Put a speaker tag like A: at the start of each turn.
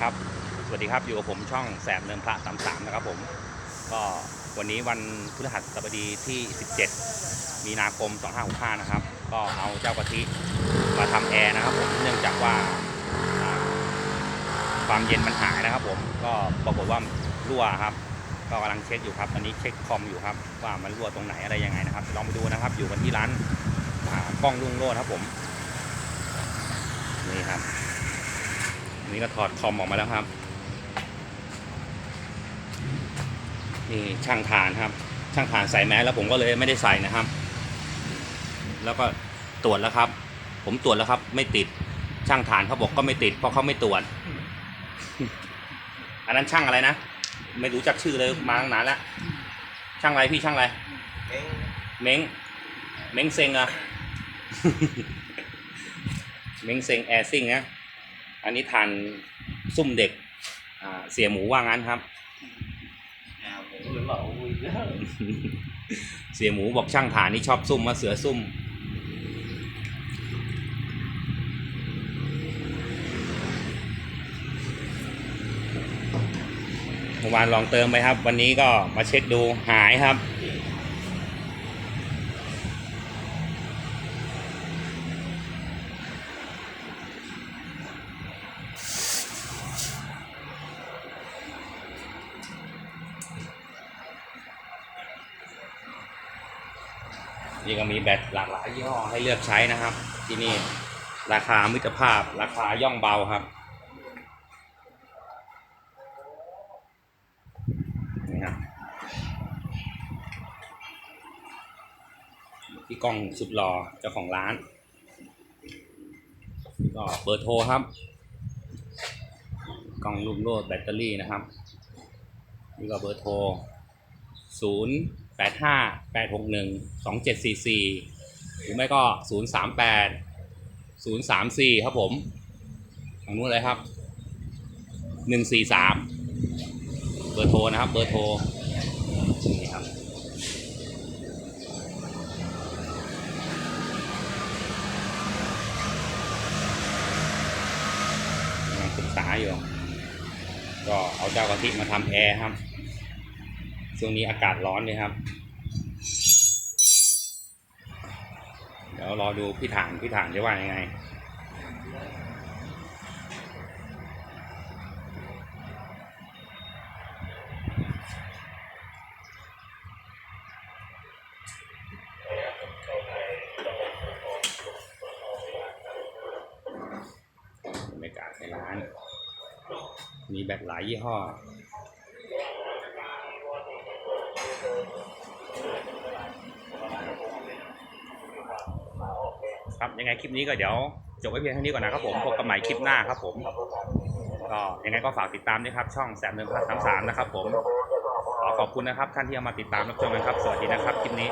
A: ครับ สวัสดีครับอยู่กับผมช่องแสบเนินพระสามสามนะครับผม ก็วันนี้วันพฤหัสบดีที่ 17 มีนาคม 2565 นะครับ ก็เอาเจ้ากะทิมาทำแอร์นะครับผมเนื่องจากว่าความเย็นมันหายนะครับผมก็ปรากฏว่ารั่วครับ ก็กำลังเช็คอยู่ครับตอนนี้เช็คคอมอยู่ครับ ว่ามันรั่วตรงไหนอะไรยังไงนะครับลองไปดูนะครับ อยู่กันที่ร้านกล้องลุงโรดครับผมนี่ครับ นนี้ก็ถอดคอมออกมาแล้วครับ นี่ช่างฐานครับ ช่างฐานใส่แมสแล้วผมก็เลยไม่ได้ใส่นะครับ แล้วก็ตรวจแล้วครับ ผมตรวจแล้วครับ ไม่ติดช่างฐานเขาบอกก็ไม่ติด เพราะเขาไม่ตรวจ อันนั้นช่างอะไรนะ ไม่รู้จักชื่อเลยมาตั้งนานแล้วช่างอะไรพี่ช่างอะไร เม้ง เม้งเซ็งอะเม้งเซ็งแอร์ซิงนะ อันนี้ทานซุ่มเด็กอ่าเสียหมูว่างั้นครับเสียหมูบอกช่างฐานนี่ชอบซุ่มมาเสือซุ่ม เมื่อวานลองเติมไปครับ วันนี้ก็มาเช็คดูหายครับ นี่ก็มีแบตหลากหลายยี่ห้อให้เลือกใช้นะครับ ที่นี่ราคามิตรภาพราคาย่อมเบาครับนี่ครับพี่กล้องสุดหล่อเจ้าของร้านก็เบอร์โทรครับ กล้องลูกโลดแบตเตอรี่นะครับ นี่ก็เบอร์โทรศูนย์ แปดห้าแปดหกหนึ่งสองเจ็ดสี่สี่หรือไม่ก็ศูนย์สามแปดศูนย์สามสี่ครับผมทางนู้นเลยครับหนึ่งสี่สามเบอร์โทรนะครับ เบอร์โทรนี่ครับศึกษาอยู่ ก็เอาเจ้ากะทิมาทำแอร์ครับ ช่วงนี้อากาศร้อนเลยครับ เดี๋ยวรอดูพี่ฐานพี่ฐานจะว่ายังไงบรรยากาศในร้าน มีแบบหลายยี่ห้อ ครับยังไงคลิปนี้ก็เดี๋ยวจบไว้เพียงเท่านี้ก่อนนะครับผมพบกันใหม่คลิปหน้าครับผมก็ยังไงก็ฝากติดตามด้วยครับ ช่องแสบเดินพระสามสามนะครับ ผมขอขอบคุณนะครับ ท่านที่เอามาติดตามรับชมนะครับ สวัสดีนะครับคลิปนี้